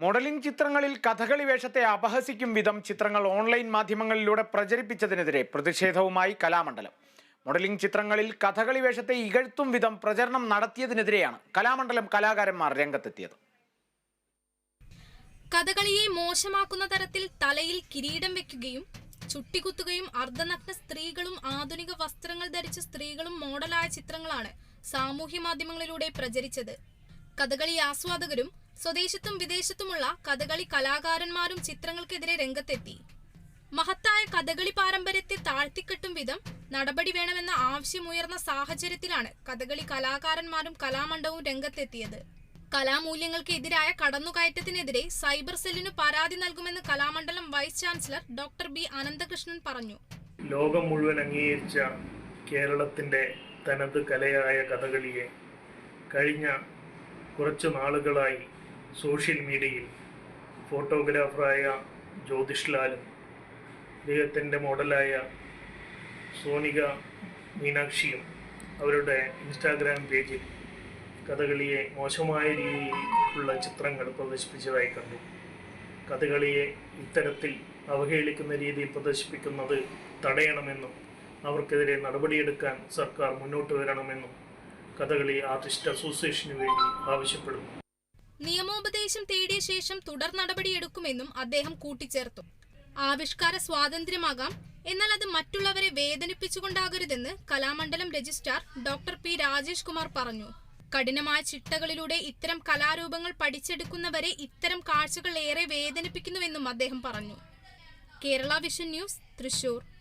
Modelling ചിത്രങ്ങളിൽ കഥകളി വേഷത്തെ അപഹസിക്കും വിധം ചിത്രങ്ങൾ ഓൺലൈൻ മാധ്യമങ്ങളിലൂടെ പ്രചരിപ്പിച്ചതിനെതിരെ പ്രതിഷേധവുമായി കലാമണ്ഡലം. മോഡലിംഗ് ചിത്രങ്ങളിൽ കഥകളി വേഷത്തെ ഇകഴ്ത്തും വിധം പ്രചരണം നടത്തിയതിനെതിരെയാണ് കലാമണ്ഡലം കലാകാരന്മാർ രംഗത്തെത്തിയത്. കഥകളിയെ മോശമാക്കുന്ന തരത്തിൽ തലയിൽ കിരീടം വെക്കുകയും ചുട്ടികുത്തുകയും അർദ്ധനഗ്ന സ്ത്രീകളും ആധുനിക വസ്ത്രങ്ങൾ ധരിച്ച സ്ത്രീകളും മോഡലായ ചിത്രങ്ങളാണ് സാമൂഹ്യ മാധ്യമങ്ങളിലൂടെ പ്രചരിച്ചത്. കഥകളി ആസ്വാദകരും സ്വദേശത്തും വിദേശത്തുമുള്ള കഥകളി കലാകാരന്മാരും ചിത്രങ്ങൾക്കെതിരെ രംഗത്തെത്തി. മഹത്തായ കഥകളി പാരമ്പര്യത്തെ താഴ്ത്തിക്കെട്ടും വിധം നടപടി വേണമെന്ന ആവശ്യമുയർന്ന സാഹചര്യത്തിലാണ് കഥകളി കലാകാരന്മാരും കലാമണ്ഡവും രംഗത്തെത്തിയത്. കലാമൂല്യങ്ങൾക്ക് എതിരായ കടന്നുകയറ്റത്തിനെതിരെ സൈബർ സെല്ലിനു പരാതി നൽകുമെന്ന് Kalamandalam vice chancellor doctor B Ananthakrishnan പറഞ്ഞു. ലോകം മുഴുവൻ അംഗീകരിച്ച കേരളത്തിന്റെ തനത് കലയായ കഥകളിയെ കഴിഞ്ഞ കുറച്ച് നാളുകളായി സോഷ്യൽ മീഡിയയിൽ ഫോട്ടോഗ്രാഫറായ ജ്യോതിഷ് ലാലും അദ്ദേഹത്തിന്റെ മോഡലായ സോണിക മീനാക്ഷിയും അവരുടെ ഇൻസ്റ്റാഗ്രാം പേജിൽ കഥകളിയെ മോശമായ രീതിയിലുള്ള ചിത്രങ്ങൾ പ്രദർശിപ്പിച്ചതായി കണ്ടു. കഥകളിയെ ഇത്തരത്തിൽ അവഹേളിക്കുന്ന രീതിയിൽ പ്രദർശിപ്പിക്കുന്നത് തടയണമെന്നും അവർക്കെതിരെ നടപടിയെടുക്കാൻ സർക്കാർ മുന്നോട്ട് വരണമെന്നും കഥകളി ആർട്ടിസ്റ്റ് അസോസിയേഷന് വേണ്ടി ആവശ്യപ്പെടുന്നു. നിയമോപദേശം തേടിയ ശേഷം തുടർ നടപടിയെടുക്കുമെന്നും അദ്ദേഹം കൂട്ടിച്ചേർത്തു. ആവിഷ്കാര സ്വാതന്ത്ര്യമാകാം എന്നാൽ അത് മറ്റുള്ളവരെ വേദനിപ്പിച്ചുകൊണ്ടാകരുതെന്ന് Kalamandalam registrar doctor P. Rajesh Kumar പറഞ്ഞു. കഠിനമായ ചിട്ടകളിലൂടെ ഇത്തരം കലാരൂപങ്ങൾ പഠിച്ചെടുക്കുന്നവരെ ഇത്തരം കാഴ്ചകൾ ഏറെ വേദനിപ്പിക്കുന്നുവെന്നും അദ്ദേഹം പറഞ്ഞു. Kerala vision news Thrissur.